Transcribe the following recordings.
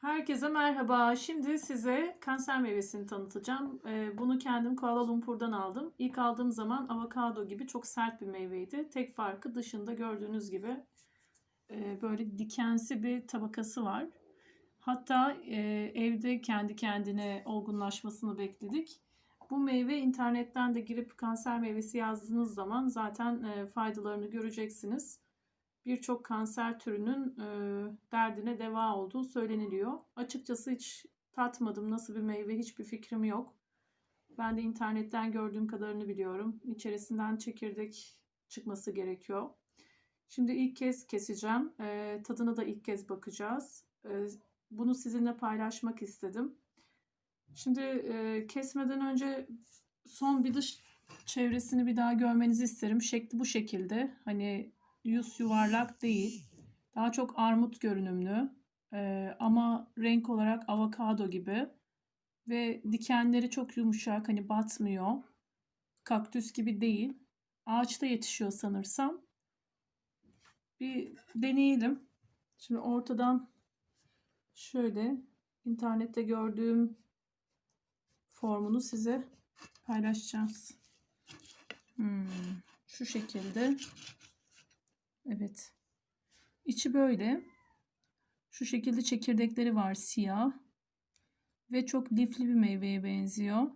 Herkese merhaba. Şimdi size kanser meyvesini tanıtacağım. Ee, Bunu kendim Kuala Lumpur'dan aldım. İlk aldığım zaman avokado gibi çok sert bir meyveydi. Tek farkı dışında gördüğünüz gibi e, böyle dikensi bir tabakası var. Hatta e, evde kendi kendine olgunlaşmasını bekledik. Bu meyve internetten de girip kanser meyvesi yazdığınız zaman zaten e, faydalarını göreceksiniz birçok kanser türünün e, derdine deva olduğu söyleniliyor. Açıkçası hiç tatmadım nasıl bir meyve hiçbir fikrim yok. Ben de internetten gördüğüm kadarını biliyorum. İçerisinden çekirdek çıkması gerekiyor. Şimdi ilk kez keseceğim. E, tadına da ilk kez bakacağız. E, bunu sizinle paylaşmak istedim. Şimdi e, kesmeden önce son bir dış çevresini bir daha görmenizi isterim. Şekli bu şekilde. Hani yüz yuvarlak değil. Daha çok armut görünümlü. Ee, ama renk olarak avokado gibi. Ve dikenleri çok yumuşak. Hani batmıyor. Kaktüs gibi değil. Ağaçta yetişiyor sanırsam. Bir deneyelim. Şimdi ortadan şöyle internette gördüğüm formunu size paylaşacağız. Hmm, şu şekilde. Evet. İçi böyle. Şu şekilde çekirdekleri var siyah. Ve çok lifli bir meyveye benziyor.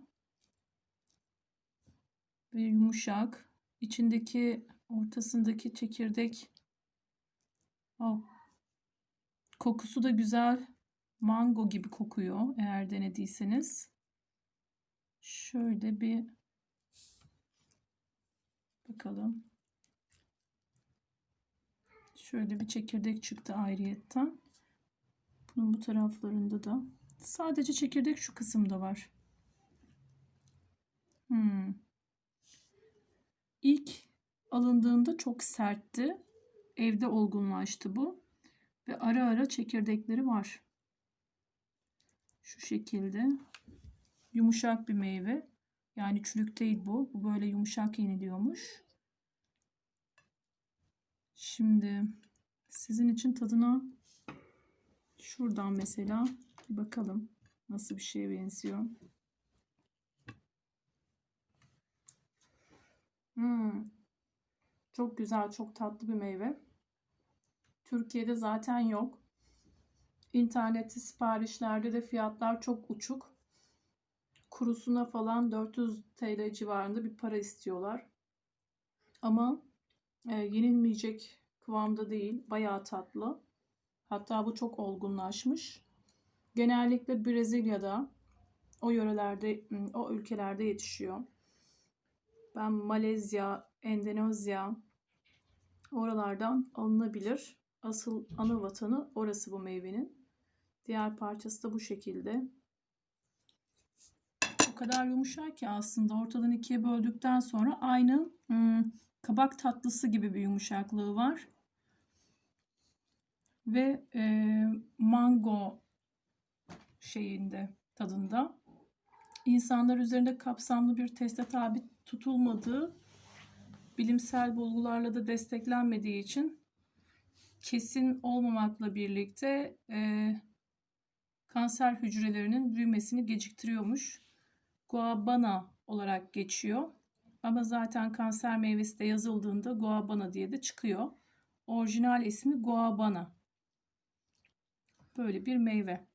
Ve yumuşak. İçindeki ortasındaki çekirdek oh. kokusu da güzel. Mango gibi kokuyor eğer denediyseniz. Şöyle bir bakalım. Şöyle bir çekirdek çıktı ayrıyetten. Bunun bu taraflarında da. Sadece çekirdek şu kısımda var. Hmm. İlk alındığında çok sertti. Evde olgunlaştı bu. Ve ara ara çekirdekleri var. Şu şekilde. Yumuşak bir meyve. Yani çürük değil bu. Bu böyle yumuşak yeniliyormuş. Şimdi sizin için tadına şuradan mesela bir bakalım nasıl bir şeye benziyor. Hmm. Çok güzel, çok tatlı bir meyve. Türkiye'de zaten yok. İnternette siparişlerde de fiyatlar çok uçuk. Kurusuna falan 400 TL civarında bir para istiyorlar. Ama e, yenilmeyecek kıvamda değil. Bayağı tatlı. Hatta bu çok olgunlaşmış. Genellikle Brezilya'da o yörelerde, o ülkelerde yetişiyor. Ben Malezya, Endonezya oralardan alınabilir. Asıl ana vatanı orası bu meyvenin. Diğer parçası da bu şekilde. O kadar yumuşak ki aslında ortadan ikiye böldükten sonra aynı hmm, kabak tatlısı gibi bir yumuşaklığı var. Ve e, mango şeyinde tadında. İnsanlar üzerinde kapsamlı bir teste tabi tutulmadığı, bilimsel bulgularla da desteklenmediği için kesin olmamakla birlikte e, kanser hücrelerinin büyümesini geciktiriyormuş. Guabana olarak geçiyor. Ama zaten kanser meyvesi de yazıldığında guabana diye de çıkıyor. Orijinal ismi guabana. Böyle bir meyve.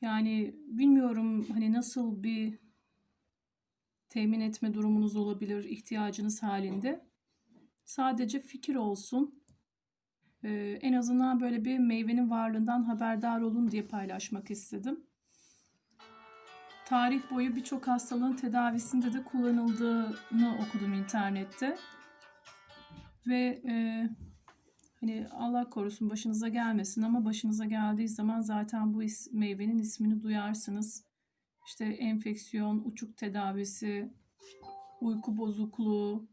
Yani bilmiyorum hani nasıl bir temin etme durumunuz olabilir ihtiyacınız halinde. Sadece fikir olsun. Ee, en azından böyle bir meyvenin varlığından haberdar olun diye paylaşmak istedim tarih boyu birçok hastalığın tedavisinde de kullanıldığını okudum internette. Ve e, hani Allah korusun başınıza gelmesin ama başınıza geldiği zaman zaten bu is meyvenin ismini duyarsınız. İşte enfeksiyon, uçuk tedavisi, uyku bozukluğu,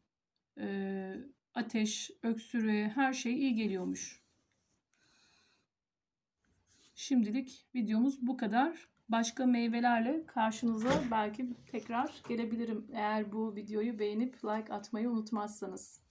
e, ateş, öksürüğe her şey iyi geliyormuş. Şimdilik videomuz bu kadar başka meyvelerle karşınıza belki tekrar gelebilirim. Eğer bu videoyu beğenip like atmayı unutmazsanız.